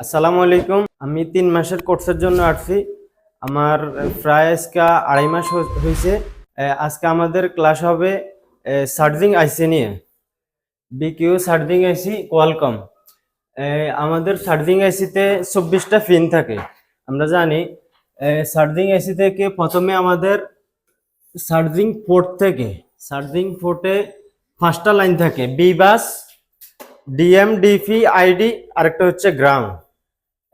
আসসালামু আলাইকুম। আমি তিন মাসের কোর্সের জন্য আসছি। আমার প্রায় আজকে আড়াই মাস হয়েছে আজকে আমাদের ক্লাস হবে সার্জিং আইসি নিয়ে। BQ charging IC, Qualcomm. আমাদের সার্জিং আইসিতে চব্বিশটা ফিন থাকে। আমরা জানি সার্জিং আইসি থেকে প্রথমে আমাদের সার্জিং পোর্ট থেকে, সার্জিং পোর্টে পাঁচটা লাইন থাকে। B bus DM, DP, ID, আরেকটা হচ্ছে গ্রাউন্ড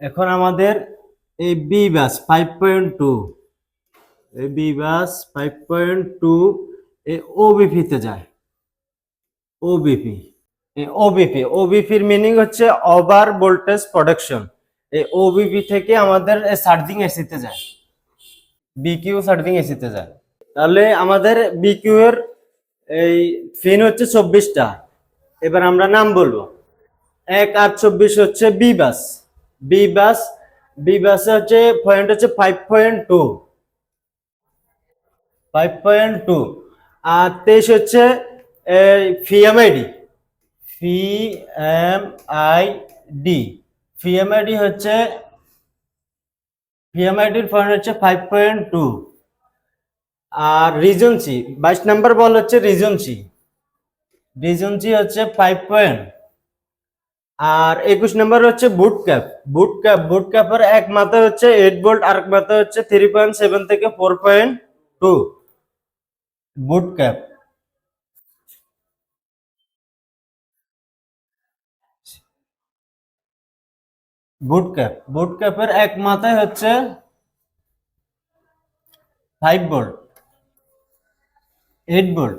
এখন আমাদের এই B bus five point two এই B bus five point two এই ওবিপিতে যায়। ওবিপি এই ওবিপি ওবিপির মিনিং হচ্ছে ওভার ভোল্টেজ প্রোডাকশন এই ওবিপি থেকে আমাদের সার্জিং এসিতে যায়। বিকিউ সার্জিং এসিতে যায়। তাহলে আমাদের বিকিউ এর এই ফিন হচ্ছে চব্বিশটা। এবার আমরা নাম বলব। এক আট চব্বিশ হচ্ছে B bus B bus B বাসে হচ্ছে পয়েন্ট হচ্ছে five point two five point two আর তেইশ হচ্ছে PM ID P M I D PM ID হচ্ছে ফিএম আইডির পয়েন্ট হচ্ছে ফাইভ পয়েন্ট টু আর রিজনসি বাইশ নাম্বার বল হচ্ছে রিজনসি রিজনসি হচ্ছে ফাইভ পয়েন্ট আর একুশ নম্বর হচ্ছে বুট ক্যাপ বুট ক্যাপ বুট ক্যাপের এক মাথা হচ্ছে এইট বোল্ট আর এক মাথা হচ্ছে থ্রি পয়েন্ট সেভেন থেকে four point two boot cap boot cap boot ক্যাপের এক মাথায় হচ্ছে ফাইভ বোল্ট এইট বোল্ট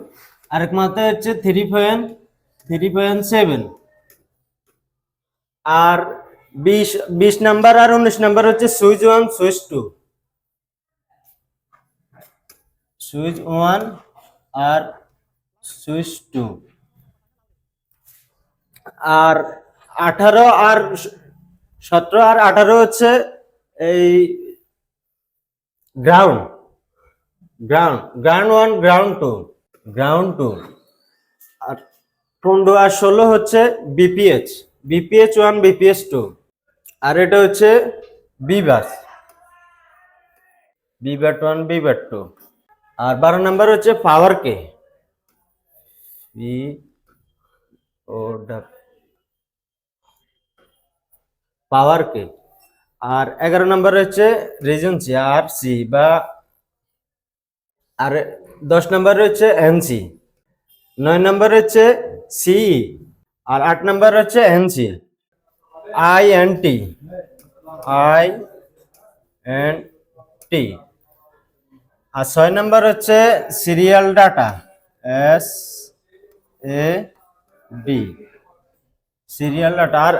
আর এক মাথায় হচ্ছে three point three point seven আর বিশ বিশ নাম্বার আর উনিশ নাম্বার হচ্ছে switch one, switch two. Switch one আর সুইচ টু। আর আঠারো আর সতেরো আর আঠারো হচ্ছে এই ground. Ground ground one, ground two ground two. আর পনেরো আর ষোলো হচ্ছে BPH BPH one BPS two আর এটা হচ্ছে বিবাস বিবাট ওয়ান বিবাট টু আর বারো নাম্বার হচ্ছে পাওয়ার কে বি ও পাওয়ার কে আর এগারো নাম্বার হচ্ছে রিজেন্সি আর সি বা আর দশ নাম্বার হচ্ছে এনসি নয় নাম্বার হচ্ছে সি আর আট নাম্বার হচ্ছে NC. I N T. I N T. আর ছয় নাম্বার হচ্ছে serial data. S A D. Serial data. আর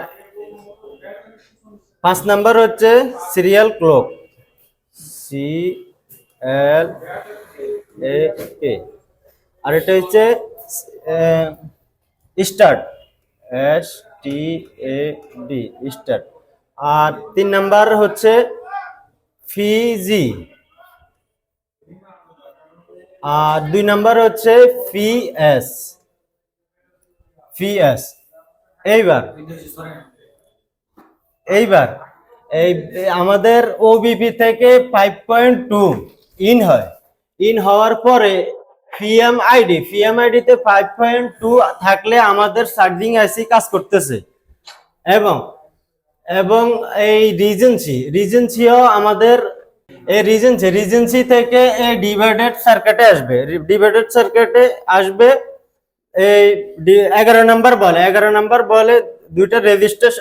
পাঁচ নাম্বার হচ্ছে serial clock. C L A K. আর এটা হচ্ছে start. S T A D start আর তিন নাম্বার হচ্ছে ফিজি আর দুই নাম্বার হচ্ছে ফি এস ফি এস এইবার। এইবার। এই এই আমাদের ওবিপি থেকে ফাইভ পয়েন্ট টু ইন হয়। ইন হওয়ার পরে পিএম আইডি পিএম আইডিতে ফাইভ পয়েন্ট টু থাকলে আমাদের চার্জিং আইসি কাজ করতেছে। এবং এবং এই রিজেন্সি, রিজেন্সিও আমাদের, এই রিজেন্সি রিজেন্সি থেকে এই ডিভাইডেড সার্কিটে আসবে। ডিভাইডেড সার্কিটে আসবে, এই এগারো নাম্বার বলে। এগারো নাম্বার বলে দুইটা রেজিস্টার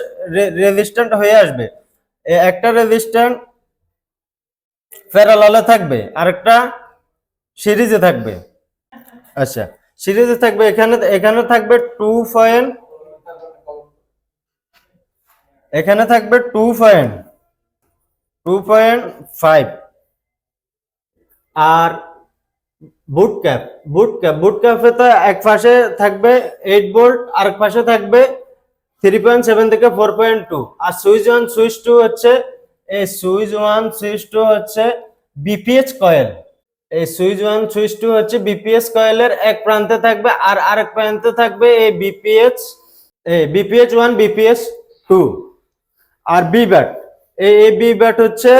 রেজিস্ট্যান্ট হয়ে আসবে। একটা রেজিস্ট্যান্ট প্যারালালে থাকবে, আরেকটা সিরিজে থাকবে। আচ্ছা সিরিজে থাকবে, এখানে এখানে থাকবে টু পয়েন্ট এখানে থাকবে two point two point five আর boot cap boot cap boot ক্যাপে তো এক পাশে থাকবে এইট বোল্ট আর এক পাশে থাকবে থ্রি পয়েন্ট সেভেন থেকে ফোর পয়েন্ট টু আর সুইচ ওয়ান সুইচ টু হচ্ছে, এই সুইচ ওয়ান সুইচ টু হচ্ছে বিপিএইচ কয়েল এই সুইচ ওয়ান, সুইচ টু হচ্ছে বিপিএস কয়েলের এক প্রান্তে থাকবে আর আরেক প্রান্তে থাকবে এই বিপিএস এই বিপিএইচ ওয়ান বিপিএস টু আর বি ব্যাট এই এই বি ব্যাট হচ্ছে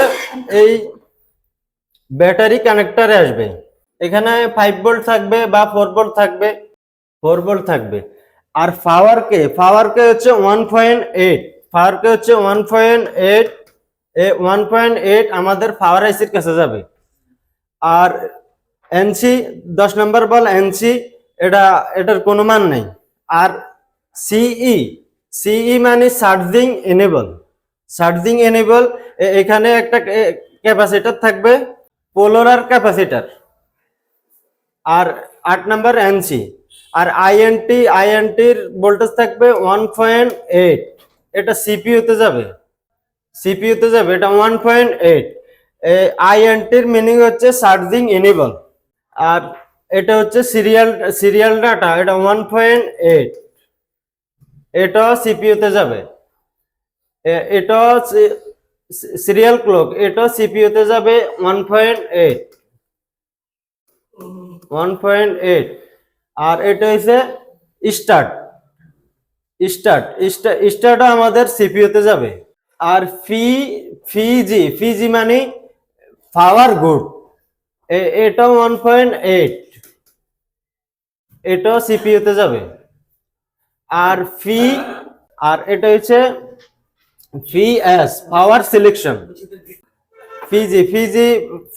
এই ব্যাটারি কানেক্টরে আসবে। এখানে ফাইভ ভোল্ট থাকবে বা ফোর ভোল্ট থাকবে ফোর ভোল্ট থাকবে। আর পাওয়ার কে পাওয়ার কে হচ্ছে ওয়ান পয়েন্ট এইট পাওয়ার কে হচ্ছে ওয়ান পয়েন্ট এইট এ ওয়ান পয়েন্ট এইট আমাদের পাওয়ার আইসির কাছে যাবে। আর এনসি দশ নম্বর বল এনসি এটা, এটার কোনো মান নেই। আর সিই সিই মানে চার্জিং এনেবল চার্জিং এনেবল এখানে একটা ক্যাপাসিটার থাকবে পোলোরার ক্যাপাসিটার আর আট নাম্বার এনসি আর আইএনটি আইএনটির ভোল্টেজ থাকবে ওয়ান পয়েন্ট এইট এটা সিপিইউতে যাবে। সিপিইউতে যাবে, এটা ওয়ান পয়েন্ট এইট আইএনটির মিনিং হচ্ছে সার্জিং এনেবল আর এটা হচ্ছে সিরিয়াল সিরিয়াল ডাটা এটা ওয়ান পয়েন্ট এইট এটা সিপিইউতে যাবে। এটা সিরিয়াল ক্লক এটা সিপিইউতে যাবে one point eight one point eight আর এটা হচ্ছে স্টার্ট স্টার্ট স্টার্টও আমাদের সিপিইউতে যাবে। আর ফি ফিজি ফিজি মানে পাওয়ার গুড। এটা ওয়ান পয়েন্ট এইট এটাও সিপিইউতে যাবে। আর ফি আর এটা হচ্ছে P S power selection PG PG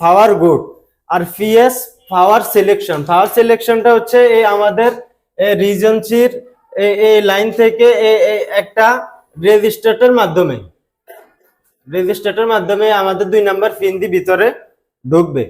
power good আর ফিএস পাওয়ার সিলেকশন পাওয়ার সিলেকশনটা হচ্ছে এই আমাদের রিজনসির এই লাইন থেকে একটা রেজিস্টারের মাধ্যমে। রেজিস্টারের মাধ্যমে আমাদের দুই নাম্বার পিন দিয়ে ভিতরে ঢুকবে।